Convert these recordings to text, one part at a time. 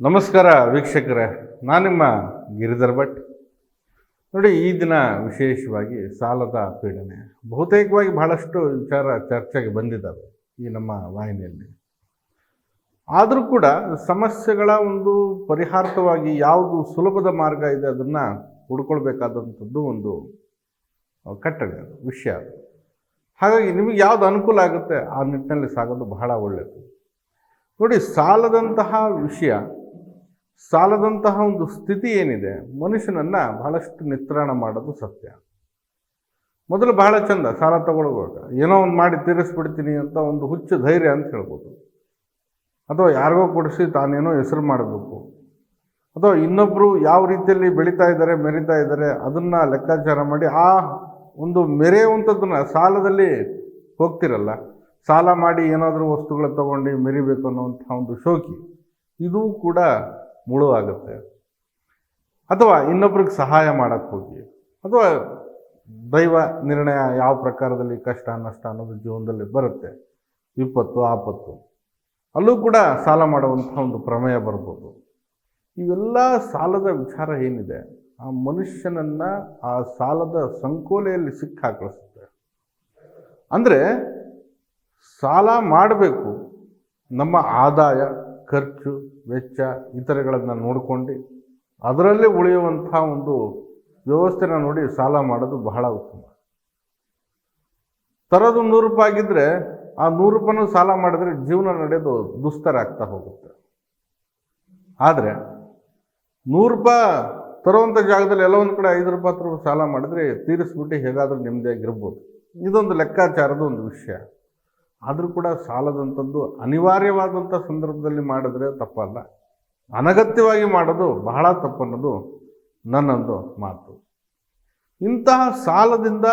ನಮಸ್ಕಾರ ವೀಕ್ಷಕರೇ, ನಾನು ನಿಮ್ಮ ಗಿರಿಧರ್ ಭಟ್. ನೋಡಿ, ಈ ದಿನ ವಿಶೇಷವಾಗಿ ಸಾಲದ ಪೀಡನೆ. ಬಹುತೇಕವಾಗಿ ಬಹಳಷ್ಟು ವಿಚಾರ ಚರ್ಚೆಗೆ ಬಂದಿದ್ದಾವೆ ಈ ನಮ್ಮ ವಾಹಿನಿಯಲ್ಲಿ. ಆದರೂ ಕೂಡ ಸಮಸ್ಯೆಗಳ ಒಂದು ಪರಿಹಾರ್ಥವಾಗಿ ಯಾವುದು ಸುಲಭದ ಮಾರ್ಗ ಇದೆ ಅದನ್ನು ಹುಡ್ಕೊಳ್ಬೇಕಾದಂಥದ್ದು ಒಂದು ಕಟ್ಟಳೆ ವಿಷಯ ಅದು. ಹಾಗಾಗಿ ನಿಮಗೆ ಯಾವುದು ಅನುಕೂಲ ಆಗುತ್ತೆ ಆ ನಿಟ್ಟಿನಲ್ಲಿ ಸಾಗೋದು ಬಹಳ ಒಳ್ಳೆಯದು ನೋಡಿ, ಸಾಲದಂತಹ ವಿಷಯ ಸಾಲದಂತಹ ಒಂದು ಸ್ಥಿತಿ ಏನಿದೆ, ಮನುಷ್ಯನನ್ನು ಬಹಳಷ್ಟು ನಿತ್ರಾಣ ಮಾಡೋದು ಸತ್ಯ. ಮೊದಲು ಬಹಳ ಚಂದ, ಸಾಲ ತಗೊಳ್ಬೇಕು. ಏನೋ ಒಂದು ಮಾಡಿ ತೀರಿಸ್ಬಿಡ್ತೀನಿ ಅಂತ ಒಂದು ಹುಚ್ಚು ಧೈರ್ಯ ಅಂತ ಹೇಳ್ಬೋದು. ಅಥವಾ ಯಾರಿಗೋ ಕೊಡಿಸಿ ತಾನೇನೋ ಹೆಸರು ಮಾಡಬೇಕು. ಅಥವಾ ಇನ್ನೊಬ್ಬರು ಯಾವ ರೀತಿಯಲ್ಲಿ ಬೆಳೀತಾ ಇದ್ದಾರೆ, ಮೆರಿತಾ ಇದ್ದಾರೆ, ಅದನ್ನು ಲೆಕ್ಕಾಚಾರ ಮಾಡಿ, ಆ ಒಂದು ಮೆರೆಯುವಂಥದ್ದನ್ನು ಸಾಲದಲ್ಲಿ ಹೋಗ್ತಿರಲ್ಲ. ಸಾಲ ಮಾಡಿ ಏನಾದರೂ ವಸ್ತುಗಳು ತಗೊಂಡು ಮೆರಿಬೇಕು ಅನ್ನೋವಂಥ ಒಂದು ಶೋಕಿ. ಇದು ಕೂಡ ಮುಳುವಾಗುತ್ತೆ. ಅಥವಾ ಇನ್ನೊಬ್ರಿಗೆ ಸಹಾಯ ಮಾಡೋಕ್ಕೆ ಹೋಗಿ. ಅಥವಾ ದೈವ ನಿರ್ಣಯ ಯಾವ ಪ್ರಕಾರದಲ್ಲಿ ಕಷ್ಟ, ನಷ್ಟ ಅನ್ನೋದು ಜೀವನದಲ್ಲಿ ಬರುತ್ತೆ. ವಿಪತ್ತು, ಆಪತ್ತು. ಅಲ್ಲೂ ಕೂಡ ಸಾಲ ಮಾಡುವಂಥ ಒಂದು ಪ್ರಮೇಯ ಬರ್ಬೋದು. ಇವೆಲ್ಲ ಸಾಲದ ವಿಚಾರ ಏನಿದೆ? ಆ ಮನುಷ್ಯನನ್ನು ಆ ಸಾಲದ ಸಂಕೋಲೆಯಲ್ಲಿ ಸಿಕ್ಕಾಕಳಿಸುತ್ತೆ. ಅಂದರೆ ಸಾಲ ಮಾಡಬೇಕು. ನಮ್ಮ ಆದಾಯ, ಖರ್ಚು ವೆಚ್ಚ ಇತರೆಗಳನ್ನು ನೋಡಿಕೊಂಡು ಅದರಲ್ಲೇ ಉಳಿಯುವಂಥ ಒಂದು ವ್ಯವಸ್ಥೆನ ನೋಡಿ ಸಾಲ ಮಾಡೋದು ಬಹಳ ಉತ್ತಮ. ತರೋದು ನೂರು ರೂಪಾಯಿ ಆಗಿದ್ದರೆ ಆ ನೂರು ರೂಪಾಯಿನೂ ಸಾಲ ಮಾಡಿದ್ರೆ ಜೀವನ ನಡೆಯೋದು ದುಸ್ತರ ಆಗ್ತಾ ಹೋಗುತ್ತೆ. ಆದರೆ ನೂರು ರೂಪಾಯಿ ತರುವಂಥ ಜಾಗದಲ್ಲಿ ಎಲ್ಲ ಒಂದು ಕಡೆ ಐದು ರೂಪಾಯಿ ಸಾಲ ಮಾಡಿದ್ರೆ ತೀರಿಸ್ಬಿಟ್ಟು ಹೇಗಾದರೂ ನೆಮ್ಮದಿಯಾಗಿರ್ಬೋದು. ಇದೊಂದು ಲೆಕ್ಕಾಚಾರದ ಒಂದು ವಿಷಯ. ಆದರೂ ಕೂಡ ಸಾಲದಂಥದ್ದು ಅನಿವಾರ್ಯವಾದಂಥ ಸಂದರ್ಭದಲ್ಲಿ ಮಾಡಿದ್ರೆ ತಪ್ಪಲ್ಲ. ಅನಗತ್ಯವಾಗಿ ಮಾಡೋದು ಬಹಳ ತಪ್ಪನ್ನೋದು ನನ್ನೊಂದು ಮಾತು. ಇಂತಹ ಸಾಲದಿಂದ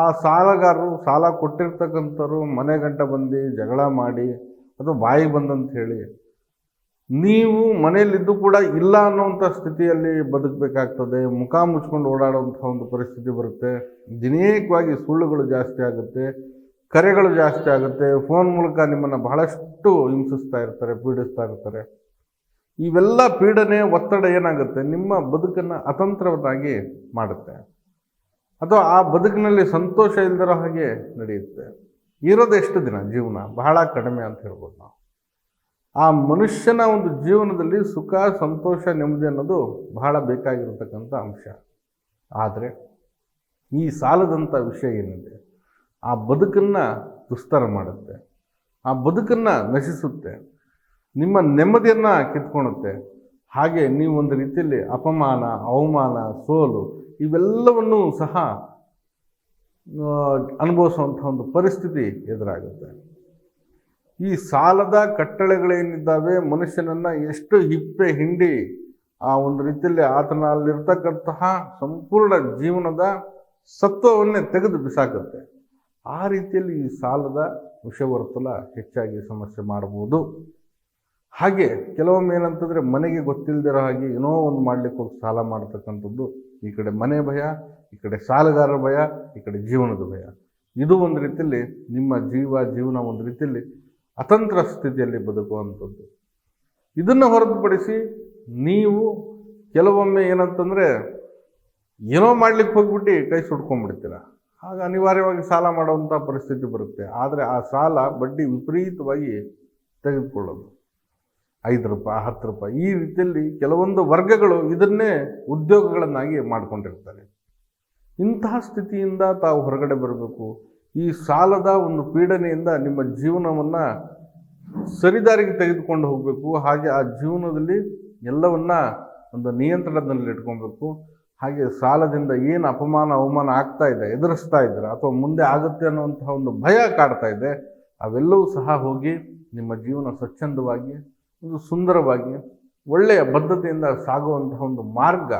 ಆ ಸಾಲಗಾರರು ಸಾಲ ಕೊಟ್ಟಿರ್ತಕ್ಕಂಥವ್ರು ಮನೆ ಗಂಟ ಬಂದು ಜಗಳ ಮಾಡಿ ಅಥವಾ ಬಾಯಿ ಬಂದಂತ ಹೇಳಿ ನೀವು ಮನೆಯಲ್ಲಿದ್ದು ಕೂಡ ಇಲ್ಲ ಅನ್ನೋವಂಥ ಸ್ಥಿತಿಯಲ್ಲಿ ಬದುಕಬೇಕಾಗ್ತದೆ, ಮುಖ ಮುಚ್ಕೊಂಡು ಓಡಾಡುವಂಥ ಒಂದು ಪರಿಸ್ಥಿತಿ ಬರುತ್ತೆ, ದಿನೇಕವಾಗಿ ಸುಳ್ಳುಗಳು ಜಾಸ್ತಿ ಆಗುತ್ತೆ ಕರೆಗಳು ಜಾಸ್ತಿ ಆಗುತ್ತೆ. ಫೋನ್ ಮೂಲಕ ನಿಮ್ಮನ್ನು ಬಹಳಷ್ಟು ಹಿಂಸಿಸ್ತಾ ಇರ್ತಾರೆ, ಪೀಡಿಸ್ತಾ ಇರ್ತಾರೆ. ಇವೆಲ್ಲ ಪೀಡನೆ, ಒತ್ತಡ ಏನಾಗುತ್ತೆ? ನಿಮ್ಮ ಬದುಕನ್ನು ಅತಂತ್ರವನ್ನಾಗಿ ಮಾಡುತ್ತೆ. ಅಥವಾ ಆ ಬದುಕಿನಲ್ಲಿ ಸಂತೋಷ ಇಲ್ದಿರೋ ಹಾಗೆ ನಡೆಯುತ್ತೆ. ಇರೋದು ಎಷ್ಟು ದಿನ ಜೀವನ. ಬಹಳ ಕಡಿಮೆ ಅಂತ ಹೇಳ್ಬೋದು ನಾವು. ಆ ಮನುಷ್ಯನ ಒಂದು ಜೀವನದಲ್ಲಿ ಸುಖ, ಸಂತೋಷ, ನೆಮ್ಮದಿ ಅನ್ನೋದು ಬಹಳ ಬೇಕಾಗಿರತಕ್ಕಂಥ ಅಂಶ. ಆದರೆ ಈ ಸಾಲದಂಥ ವಿಷಯ ಏನಿದೆ? ಆ ಬದುಕನ್ನು ದುಸ್ತರ ಮಾಡುತ್ತೆ. ಆ ಬದುಕನ್ನು ನಶಿಸುತ್ತೆ. ನಿಮ್ಮ ನೆಮ್ಮದಿಯನ್ನು ಕಿತ್ಕೊಳುತ್ತೆ ಹಾಗೆ ನೀವು ಒಂದು ರೀತಿಯಲ್ಲಿ ಅಪಮಾನ, ಅವಮಾನ, ಸೋಲು ಇವೆಲ್ಲವನ್ನೂ ಸಹ ಅನುಭವಿಸುವಂಥ ಒಂದು ಪರಿಸ್ಥಿತಿ ಎದುರಾಗುತ್ತೆ. ಈ ಸಾಲದ ಕಟ್ಟಳೆಗಳೇನಿದ್ದಾವೆ, ಮನುಷ್ಯನನ್ನು ಎಷ್ಟು ಹಿಪ್ಪೆ ಹಿಂಡಿ, ಆ ಒಂದು ರೀತಿಯಲ್ಲಿ ಆತನಲ್ಲಿರ್ತಕ್ಕಂತಹ ಸಂಪೂರ್ಣ ಜೀವನದ ಸತ್ವವನ್ನೇ ತೆಗೆದು ಬಿಸಾಕುತ್ತೆ. ಆ ರೀತಿಯಲ್ಲಿ ಈ ಸಾಲದ ವಿಷವರ್ತುಲ ಹೆಚ್ಚಾಗಿ ಸಮಸ್ಯೆ ಮಾಡ್ಬೋದು ಹಾಗೆ ಕೆಲವೊಮ್ಮೆ ಏನಂತಂದರೆ ಮನೆಗೆ ಗೊತ್ತಿಲ್ಲದಿರೋ ಹಾಗೆ ಏನೋ ಒಂದು ಮಾಡ್ಲಿಕ್ಕೆ ಹೋಗಿ ಸಾಲ ಮಾಡ್ತಕ್ಕಂಥದ್ದು ಈ ಕಡೆ ಮನೆ ಭಯ, ಈ ಕಡೆ ಸಾಲಗಾರರ ಭಯ, ಈ ಕಡೆ ಜೀವನದ ಭಯ. ಇದು ಒಂದು ರೀತಿಯಲ್ಲಿ ನಿಮ್ಮ ಜೀವ, ಜೀವನ ಒಂದು ರೀತಿಯಲ್ಲಿ ಅತಂತ್ರ ಸ್ಥಿತಿಯಲ್ಲಿ ಬದುಕುವಂಥದ್ದು. ಇದನ್ನು ಹೊರತುಪಡಿಸಿ ನೀವು ಕೆಲವೊಮ್ಮೆ ಏನಂತಂದರೆ ಏನೋ ಮಾಡ್ಲಿಕ್ಕೆ ಹೋಗ್ಬಿಟ್ಟು ಕೈ ಸುಟ್ಕೊಂಡ್ಬಿಡ್ತೀರ. ಆಗ ಅನಿವಾರ್ಯವಾಗಿ ಸಾಲ ಮಾಡುವಂಥ ಪರಿಸ್ಥಿತಿ ಬರುತ್ತೆ. ಆದರೆ ಆ ಸಾಲ ಬಡ್ಡಿ ವಿಪರೀತವಾಗಿ ತೆಗೆದುಕೊಳ್ಳೋದು. ಐದು ರೂಪಾಯಿ, ಹತ್ತು ರೂಪಾಯಿ ಈ ರೀತಿಯಲ್ಲಿ ಕೆಲವೊಂದು ವರ್ಗಗಳು ಇದನ್ನೇ ಉದ್ಯೋಗಗಳನ್ನಾಗಿ ಮಾಡಿಕೊಂಡಿರ್ತಾರೆ. ಇಂತಹ ಸ್ಥಿತಿಯಿಂದ ತಾವು ಹೊರಗಡೆ ಬರಬೇಕು. ಈ ಸಾಲದ ಒಂದು ಪೀಡನೆಯಿಂದ ನಿಮ್ಮ ಜೀವನವನ್ನು ಸರಿದಾರಿಗೆ ತೆಗೆದುಕೊಂಡು ಹೋಗಬೇಕು. ಹಾಗೆ ಆ ಜೀವನದಲ್ಲಿ ಎಲ್ಲವನ್ನ ಒಂದು ನಿಯಂತ್ರಣದಲ್ಲಿ ಇಟ್ಕೊಬೇಕು ಹಾಗೆ ಸಾಲದಿಂದ ಏನು ಅಪಮಾನ, ಅವಮಾನ ಆಗ್ತಾ ಇದೆ, ಎದುರಿಸ್ತಾ ಇದ್ದರೆ ಅಥವಾ ಮುಂದೆ ಆಗುತ್ತೆ ಅನ್ನುವಂತಹ ಒಂದು ಭಯ ಕಾಡ್ತಾ ಇದೆ, ಅವೆಲ್ಲವೂ ಸಹ ಹೋಗಿ ನಿಮ್ಮ ಜೀವನ ಸ್ವಚ್ಛಂದವಾಗಿ, ಒಂದು ಸುಂದರವಾಗಿ, ಒಳ್ಳೆಯ ಬದ್ಧತೆಯಿಂದ ಸಾಗುವಂತಹ ಒಂದು ಮಾರ್ಗ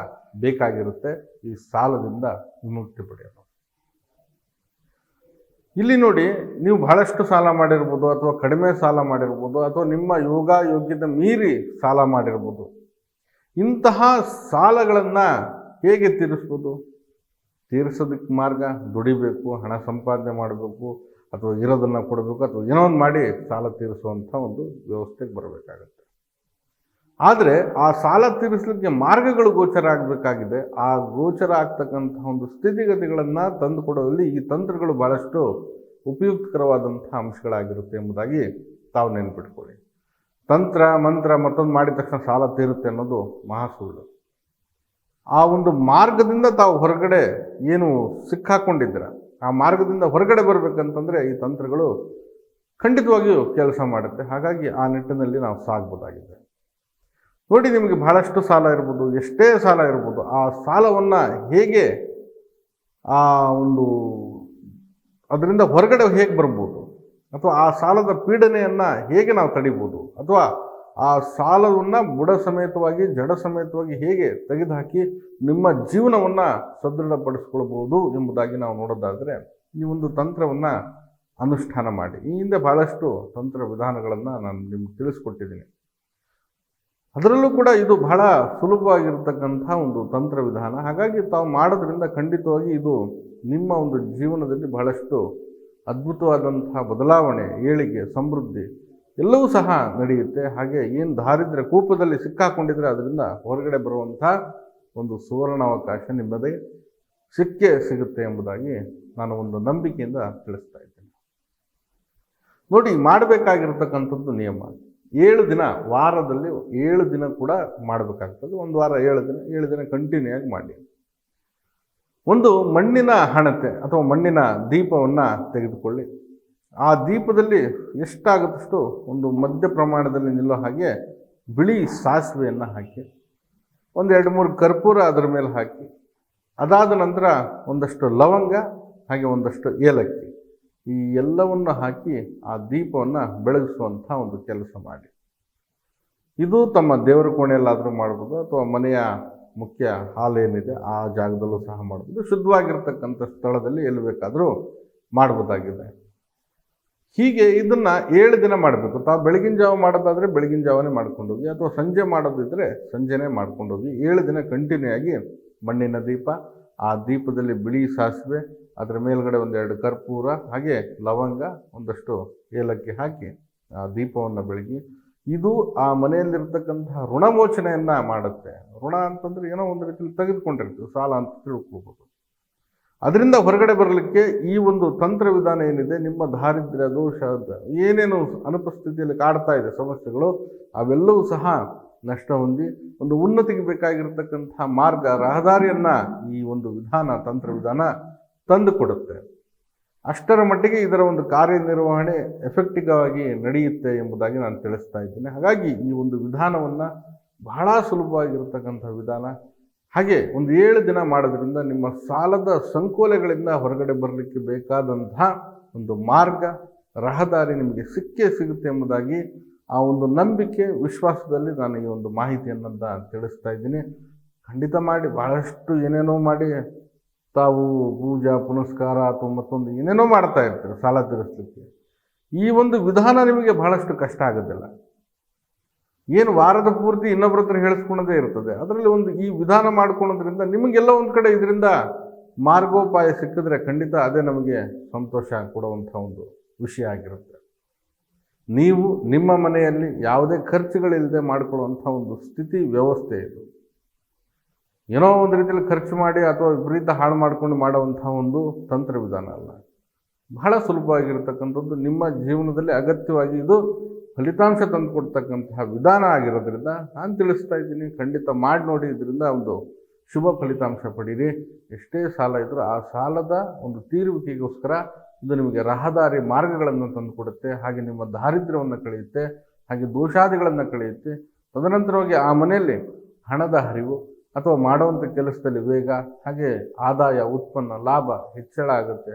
ಬೇಕಾಗಿರುತ್ತೆ. ಈ ಸಾಲದಿಂದ ವಿಮುಕ್ತಿ ಪಡೆಯಲು. ಇಲ್ಲಿ ನೋಡಿ, ನೀವು ಬಹಳಷ್ಟು ಸಾಲ ಮಾಡಿರ್ಬೋದು ಅಥವಾ ಕಡಿಮೆ ಸಾಲ ಮಾಡಿರ್ಬೋದು ಅಥವಾ ನಿಮ್ಮ ಯೋಗ ಯೋಗ್ಯತೆ ಮೀರಿ ಸಾಲ ಮಾಡಿರ್ಬೋದು. ಇಂತಹ ಸಾಲಗಳನ್ನು ಹೇಗೆ ತೀರಿಸ್ಬೋದು? ತೀರಿಸೋದಕ್ಕೆ ಮಾರ್ಗ ದುಡಿಬೇಕು, ಹಣ ಸಂಪಾದನೆ ಮಾಡಬೇಕು, ಅಥವಾ ಇರೋದನ್ನು ಕೊಡಬೇಕು, ಅಥವಾ ಏನೋ ಒಂದು ಮಾಡಿ ಸಾಲ ತೀರಿಸುವಂಥ ಒಂದು ವ್ಯವಸ್ಥೆಗೆ ಬರಬೇಕಾಗತ್ತೆ. ಆದರೆ ಆ ಸಾಲ ತೀರಿಸಲಿಕ್ಕೆ ಮಾರ್ಗಗಳು ಗೋಚರ ಆಗಬೇಕಾಗಿದೆ. ಆ ಗೋಚರ ಆಗ್ತಕ್ಕಂಥ ಒಂದು ಸ್ಥಿತಿಗತಿಗಳನ್ನು ತಂದುಕೊಡೋದ್ರಲ್ಲಿ ಈ ತಂತ್ರಗಳು ಬಹಳಷ್ಟು ಉಪಯುಕ್ತಕರವಾದಂಥ ಅಂಶಗಳಾಗಿರುತ್ತೆ ಎಂಬುದಾಗಿ ತಾವು ನೆನಪಿಟ್ಕೊಳ್ಳಿ. ತಂತ್ರ, ಮಂತ್ರ ಮತ್ತೊಂದು ಮಾಡಿದ ತಕ್ಷಣ ಸಾಲ ತೀರುತ್ತೆ ಅನ್ನೋದು ಮಹಾ ಸುಳ್ಳು. ಆ ಒಂದು ಮಾರ್ಗದಿಂದ ತಾವು ಹೊರಗಡೆ ಏನು ಸಿಕ್ಕಾಕೊಂಡಿದ್ದೀರ? ಆ ಮಾರ್ಗದಿಂದ ಹೊರಗಡೆ ಬರಬೇಕಂತಂದರೆ ಈ ತಂತ್ರಗಳು ಖಂಡಿತವಾಗಿಯೂ ಕೆಲಸ ಮಾಡುತ್ತೆ. ಹಾಗಾಗಿ ಆ ನಿಟ್ಟಿನಲ್ಲಿ ನಾವು ಸಾಗ್ಬೋದಾಗಿದೆ. ನೋಡಿ, ನಿಮಗೆ ಬಹಳಷ್ಟು ಸಾಲ ಇರ್ಬೋದು, ಎಷ್ಟೇ ಸಾಲ ಇರ್ಬೋದು, ಆ ಸಾಲವನ್ನು ಹೇಗೆ ಆ ಒಂದು ಅದರಿಂದ ಹೊರಗಡೆ ಹೇಗೆ ಬರ್ಬೋದು? ಅಥವಾ ಆ ಸಾಲದ ಪೀಡನೆಯನ್ನು ಹೇಗೆ ನಾವು ತಡಿಬೋದು? ಅಥವಾ ಆ ಸಾಲವನ್ನು ಬುಡ ಸಮೇತವಾಗಿ, ಜಡ ಸಮೇತವಾಗಿ ಹೇಗೆ ತೆಗೆದುಹಾಕಿ ನಿಮ್ಮ ಜೀವನವನ್ನು ಸದೃಢಪಡಿಸ್ಕೊಳ್ಬೋದು ಎಂಬುದಾಗಿ ನಾವು ನೋಡೋದಾದರೆ, ಈ ಒಂದು ತಂತ್ರವನ್ನು ಅನುಷ್ಠಾನ ಮಾಡಿ. ಈ ಹಿಂದೆ ಭಾಳಷ್ಟು ತಂತ್ರ ವಿಧಾನಗಳನ್ನು ನಾನು ನಿಮ್ಗೆ ತಿಳಿಸ್ಕೊಟ್ಟಿದ್ದೀನಿ. ಅದರಲ್ಲೂ ಕೂಡ ಇದು ಬಹಳ ಸುಲಭವಾಗಿರ್ತಕ್ಕಂಥ ಒಂದು ತಂತ್ರ ವಿಧಾನ. ಹಾಗಾಗಿ ತಾವು ಮಾಡೋದ್ರಿಂದ ಖಂಡಿತವಾಗಿ ಇದು ನಿಮ್ಮ ಒಂದು ಜೀವನದಲ್ಲಿ ಬಹಳಷ್ಟು ಅದ್ಭುತವಾದಂತಹ ಬದಲಾವಣೆ, ಏಳಿಗೆ ಸಮೃದ್ಧಿ ಎಲ್ಲವೂ ಸಹ ನಡೆಯುತ್ತೆ. ಹಾಗೆ ಏನು ದಾರಿದ್ರ್ಯ ಕೂಪದಲ್ಲಿ ಸಿಕ್ಕಾಕೊಂಡಿದ್ರೆ ಅದರಿಂದ ಹೊರಗಡೆ ಬರುವಂಥ ಒಂದು ಸುವರ್ಣಾವಕಾಶ ನಿಮ್ಮದೇ ಸಿಕ್ಕೆ ಸಿಗುತ್ತೆ ಎಂಬುದಾಗಿ ನಾನು ಒಂದು ನಂಬಿಕೆಯಿಂದ ತಿಳಿಸ್ತಾ ಇದ್ದೇನೆ. ನೋಡಿ, ಮಾಡಬೇಕಾಗಿರ್ತಕ್ಕಂಥದ್ದು ನಿಯಮ. ಏಳು ದಿನ ವಾರದಲ್ಲಿ ಏಳು ದಿನ ಕೂಡ ಮಾಡಬೇಕಾಗ್ತದೆ. ಒಂದು ವಾರ ಏಳು ದಿನ ಏಳು ದಿನ ಕಂಟಿನ್ಯೂ ಆಗಿ ಮಾಡಿ. ಒಂದು ಮಣ್ಣಿನ ಹಣತೆ ಅಥವಾ ಮಣ್ಣಿನ ದೀಪವನ್ನು ತೆಗೆದುಕೊಳ್ಳಿ. ಆ ದೀಪದಲ್ಲಿ ಎಷ್ಟಾಗುತ್ತಷ್ಟು ಒಂದು ಮಧ್ಯ ಪ್ರಮಾಣದಲ್ಲಿ ನಿಲ್ಲೋ ಹಾಗೆ ಬಿಳಿ ಸಾಸಿವೆಯನ್ನು ಹಾಕಿ, ಒಂದು ಎರಡು ಮೂರು ಕರ್ಪೂರ ಅದರ ಮೇಲೆ ಹಾಕಿ, ಅದಾದ ನಂತರ ಒಂದಷ್ಟು ಲವಂಗ, ಹಾಗೆ ಒಂದಷ್ಟು ಏಲಕ್ಕಿ, ಈ ಎಲ್ಲವನ್ನು ಹಾಕಿ ಆ ದೀಪವನ್ನು ಬೆಳಗಿಸುವಂಥ ಒಂದು ಕೆಲಸ ಮಾಡಿ. ಇದು ತಮ್ಮ ದೇವರ ಕೋಣೆಯಲ್ಲಾದರೂ ಮಾಡ್ಬೋದು, ಅಥವಾ ಮನೆಯ ಮುಖ್ಯ ಹಾಲ್ ಏನಿದೆ ಆ ಜಾಗದಲ್ಲೂ ಸಹ ಮಾಡ್ಬೋದು. ಶುದ್ಧವಾಗಿರ್ತಕ್ಕಂಥ ಸ್ಥಳದಲ್ಲಿ ಎಲ್ಲಿ ಬೇಕಾದರೂ ಮಾಡ್ಬೋದಾಗಿದೆ. ಹೀಗೆ ಇದನ್ನು ಏಳು ದಿನ ಮಾಡಬೇಕು. ತಾವು ಬೆಳಗಿನ ಜಾವ ಮಾಡೋದಾದರೆ ಬೆಳಗಿನ ಜಾವನೇ ಮಾಡ್ಕೊಂಡೋಗಿ ಅಥವಾ ಸಂಜೆ ಮಾಡೋದಿದ್ದರೆ ಸಂಜೆನೇ ಮಾಡ್ಕೊಂಡೋಗಿ ಏಳು ದಿನ ಕಂಟಿನ್ಯೂ ಆಗಿ ಮಣ್ಣಿನ ದೀಪ, ಆ ದೀಪದಲ್ಲಿ ಬಿಳಿ ಸಾಸಿವೆ, ಅದರ ಮೇಲ್ಗಡೆ ಒಂದೆರಡು ಕರ್ಪೂರ, ಹಾಗೆ ಲವಂಗ, ಒಂದಷ್ಟು ಏಲಕ್ಕಿ ಹಾಕಿ, ಆ ದೀಪವನ್ನು ಬೆಳಗಿ, ಇದು ಆ ಮನೆಯಲ್ಲಿರ್ತಕ್ಕಂತಹ ಋಣಮೋಚನೆಯನ್ನು ಮಾಡುತ್ತೆ. ಋಣ ಅಂತಂದರೆ ಏನೋ ಒಂದು ರೀತಿಯಲ್ಲಿ ತೆಗೆದುಕೊಂಡಿರ್ತೀವಿ, ಸಾಲ ಅಂತ ತಿಳ್ಕೊಬೋದು. ಅದರಿಂದ ಹೊರಗಡೆ ಬರಲಿಕ್ಕೆ ಈ ಒಂದು ತಂತ್ರ ವಿಧಾನ ಏನಿದೆ, ನಿಮ್ಮ ದಾರಿದ್ರ್ಯ ದೋಷ ಏನೇನು ಅನುಪಸ್ಥಿತಿಯಲ್ಲಿ ಕಾಡ್ತಾ ಇದೆ ಸಮಸ್ಯೆಗಳು, ಅವೆಲ್ಲವೂ ಸಹ ನಷ್ಟ ಹೊಂದಿ ಒಂದು ಉನ್ನತಿಗೆ ಬೇಕಾಗಿರ್ತಕ್ಕಂತಹ ಮಾರ್ಗ, ರಹದಾರಿಯನ್ನು ಈ ಒಂದು ವಿಧಾನ, ತಂತ್ರ ವಿಧಾನ ತಂದು ಕೊಡುತ್ತೆ. ಅಷ್ಟರ ಮಟ್ಟಿಗೆ ಇದರ ಒಂದು ಕಾರ್ಯನಿರ್ವಹಣೆ ಎಫೆಕ್ಟಿವ್ ಆಗಿ ನಡೆಯುತ್ತೆ ಎಂಬುದಾಗಿ ನಾನು ತಿಳಿಸ್ತಾ ಇದ್ದೇನೆ. ಹಾಗಾಗಿ ಈ ಒಂದು ವಿಧಾನವನ್ನು ಬಹಳ ಸುಲಭವಾಗಿರತಕ್ಕಂಥ ವಿಧಾನ ಹಾಗೆ ಒಂದು ಏಳು ದಿನ ಮಾಡೋದ್ರಿಂದ ನಿಮ್ಮ ಸಾಲದ ಸಂಕೋಲೆಗಳಿಂದ ಹೊರಗಡೆ ಬರಲಿಕ್ಕೆ ಬೇಕಾದಂತಹ ಒಂದು ಮಾರ್ಗ, ರಹದಾರಿ ನಿಮಗೆ ಸಿಕ್ಕೇ ಸಿಗುತ್ತೆ ಎಂಬುದಾಗಿ ಆ ಒಂದು ನಂಬಿಕೆ, ವಿಶ್ವಾಸದಲ್ಲಿ ನಾನು ಈ ಒಂದು ಮಾಹಿತಿಯನ್ನು ತಿಳಿಸ್ತಾ ಇದ್ದೀನಿ. ಖಂಡಿತ ಮಾಡಿ, ಬಹಳಷ್ಟು ಏನೇನೋ ಮಾಡಿ, ತಾವು ಪೂಜಾ, ಪುನಸ್ಕಾರ ಅಥವಾ ಮತ್ತೊಂದು ಏನೇನೋ ಮಾಡ್ತಾ ಇರ್ತೀರ, ಸಾಲ ತೀರಿಸ್ಲಿಕ್ಕೆ. ಈ ಒಂದು ವಿಧಾನ ನಿಮಗೆ ಬಹಳಷ್ಟು ಕಷ್ಟ ಆಗೋದಿಲ್ಲ. ಏನು ವಾರದ ಪೂರ್ತಿ ಇನ್ನೊಬ್ಬರ ಹತ್ರ ಹೇಳಿಸ್ಕೊಳ್ಳೋದೇ ಇರ್ತದೆ. ಅದರಲ್ಲಿ ಒಂದು ಈ ವಿಧಾನ ಮಾಡ್ಕೊಳೋದ್ರಿಂದ ನಿಮಗೆಲ್ಲ ಒಂದು ಕಡೆ ಇದರಿಂದ ಮಾರ್ಗೋಪಾಯ ಸಿಕ್ಕಿದ್ರೆ ಖಂಡಿತ ಅದೇ ನಮಗೆ ಸಂತೋಷ ಕೊಡುವಂಥ ಒಂದು ವಿಷಯ ಆಗಿರುತ್ತೆ. ನೀವು ನಿಮ್ಮ ಮನೆಯಲ್ಲಿ ಯಾವುದೇ ಖರ್ಚುಗಳಿಲ್ಲದೆ ಮಾಡಿಕೊಳ್ಳುವಂಥ ಒಂದು ಸ್ಥಿತಿ ವ್ಯವಸ್ಥೆ ಇದು. ಏನೋ ಒಂದು ರೀತಿಯಲ್ಲಿ ಖರ್ಚು ಮಾಡಿ ಅಥವಾ ವಿಪರೀತ ಹಾಳು ಮಾಡಿಕೊಂಡು ಮಾಡುವಂಥ ಒಂದು ತಂತ್ರ ವಿಧಾನ ಅಲ್ಲ. ಬಹಳ ಸುಲಭವಾಗಿರ್ತಕ್ಕಂಥದ್ದು ನಿಮ್ಮ ಜೀವನದಲ್ಲಿ ಅಗತ್ಯವಾಗಿ ಇದು ಫಲಿತಾಂಶ ತಂದುಕೊಡ್ತಕ್ಕಂತಹ ವಿಧಾನ ಆಗಿರೋದ್ರಿಂದ ನಾನು ತಿಳಿಸ್ತಾ ಇದ್ದೀನಿ. ಖಂಡಿತ ಮಾಡಿ ನೋಡಿ ಇದರಿಂದ ಒಂದು ಶುಭ ಫಲಿತಾಂಶ ಪಡೀರಿ. ಎಷ್ಟೇ ಸಾಲ ಇದ್ದರೂ ಆ ಸಾಲದ ಒಂದು ತೀರುವಿಕೆಗೋಸ್ಕರ ಇದು ನಿಮಗೆ ರಹದಾರಿ ಮಾರ್ಗಗಳನ್ನು ತಂದುಕೊಡುತ್ತೆ. ಹಾಗೆ ನಿಮ್ಮ ದಾರಿದ್ರ್ಯವನ್ನು ಕಳೆಯುತ್ತೆ. ಹಾಗೆ ದೋಷಾದಿಗಳನ್ನು ಕಳೆಯುತ್ತೆ. ತದನಂತರವಾಗಿ ಆ ಮನೆಯಲ್ಲಿ ಹಣದ ಹರಿವು ಅಥವಾ ಮಾಡುವಂಥ ಕೆಲಸದಲ್ಲಿ ವೇಗ, ಹಾಗೆ ಆದಾಯ, ಉತ್ಪನ್ನ, ಲಾಭ, ಹೆಚ್ಚಳ ಆಗುತ್ತೆ.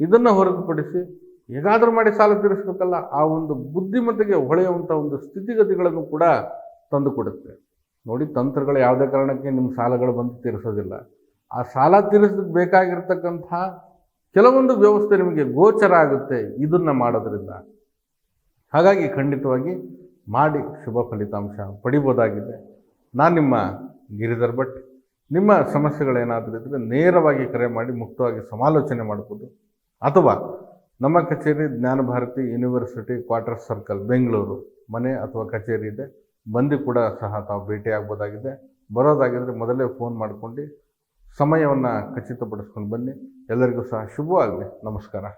ಇದನ್ನು ಹೊರತುಪಡಿಸಿ ಹೇಗಾದರೂ ಮಾಡಿ ಸಾಲ ತೀರಿಸ್ಬೇಕಲ್ಲ, ಆ ಒಂದು ಬುದ್ಧಿಮತ್ತೆಗೆ ಹೊಳೆಯುವಂಥ ಒಂದು ಸ್ಥಿತಿಗತಿಗಳನ್ನು ಕೂಡ ತಂದುಕೊಡುತ್ತೆ ನೋಡಿ, ತಂತ್ರಗಳು ಯಾವುದೇ ಕಾರಣಕ್ಕೆ ನಿಮ್ಮ ಸಾಲಗಳು ಬಂದು ತೀರಿಸೋದಿಲ್ಲ. ಆ ಸಾಲ ತೀರಿಸೋದಕ್ಕೆ ಬೇಕಾಗಿರ್ತಕ್ಕಂಥ ಕೆಲವೊಂದು ವ್ಯವಸ್ಥೆ ನಿಮಗೆ ಗೋಚರ ಆಗುತ್ತೆ ಇದನ್ನು ಮಾಡೋದ್ರಿಂದ. ಹಾಗಾಗಿ ಖಂಡಿತವಾಗಿ ಮಾಡಿ ಶುಭ ಫಲಿತಾಂಶ ಪಡಿಬೋದಾಗಿದೆ. ನಾನು ನಿಮ್ಮ ಗಿರಿಧರ್ ಭಟ್. ನಿಮ್ಮ ಸಮಸ್ಯೆಗಳೇನಾದರೂ ಇದ್ದರೆ ನೇರವಾಗಿ ಕರೆ ಮಾಡಿ, ಮುಕ್ತವಾಗಿ ಸಮಾಲೋಚನೆ ಮಾಡ್ಬೋದು. ಅಥವಾ ನಮ್ಮ ಕಚೇರಿ Jnanabharathi university quarter circle, Bengaluru. ಮನೆ ಅಥವಾ ಕಚೇರಿ ಇದೆ. ಬಂದು ಕೂಡ ಸಹ ತಾವು ಭೇಟಿ ಆಗ್ಬೋದಾಗಿದೆ. ಬರೋದಾಗಿದ್ದರೆ ಮೊದಲೇ ಫೋನ್ ಮಾಡ್ಕೊಂಡು ಸಮಯವನ್ನು ಖಚಿತಪಡಿಸ್ಕೊಂಡು ಬನ್ನಿ. ಎಲ್ಲರಿಗೂ ಸಹ ಶುಭವಾಗಲಿ. ನಮಸ್ಕಾರ.